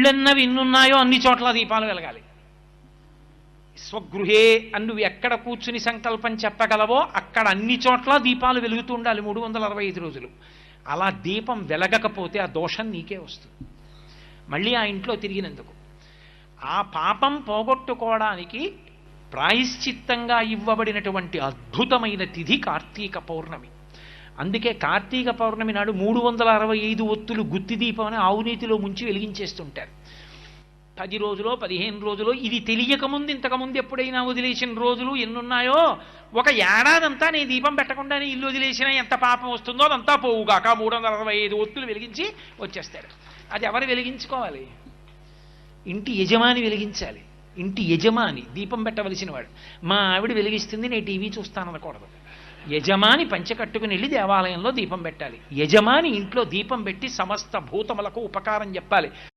ఇళ్ళన్నవి ఎన్నున్నాయో అన్ని చోట్ల దీపాలు వెలగాలి. స్వగృహే అని నువ్వు ఎక్కడ కూర్చుని సంకల్పం చెప్పగలవో అక్కడ అన్ని చోట్ల దీపాలు వెలుగుతూ ఉండాలి మూడు వందల అరవై ఐదు రోజులు. అలా దీపం వెలగకపోతే ఆ దోషం నీకే వస్తుంది. మళ్ళీ ఆ ఇంట్లో తిరిగినందుకు. ఆ పాపం పోగొట్టుకోవడానికి ప్రాయశ్చిత్తంగా ఇవ్వబడినటువంటి అద్భుతమైన తిథి కార్తీక పౌర్ణమి. అందుకే కార్తీక పౌర్ణమి నాడు మూడు వందల అరవై ఐదు ఒత్తులు గుత్తి దీపం అని ఆవునీతిలో ముంచి వెలిగించేస్తుంటారు. పది రోజులో పదిహేను రోజులో ఇది తెలియకముందు ఇంతకుముందు ఎప్పుడైనా వదిలేసిన రోజులు ఎన్నున్నాయో? ఒక ఏడాదంతా నేను దీపం పెట్టకుండానే ఇల్లు వదిలేసినా ఎంత పాపం వస్తుందో అదంతా పోవుగాక మూడు వందల అరవై ఐదు ఒత్తులు వెలిగించి వచ్చేస్తారు. అది ఎవరు వెలిగించుకోవాలి? ఇంటి యజమాని వెలిగించాలి. ఇంటి యజమాని దీపం పెట్టవలసిన వాడు మా ఆవిడ వెలిగిస్తుంది నేను టీవీ చూస్తాననకూడదు. యజమాని పంచె కట్టుకుని వెళ్ళి దేవాలయంలో దీపం పెట్టాలి. యజమాని ఇంట్లో దీపం పెట్టి సమస్త భూతములకు ఉపకారం చెప్పాలి.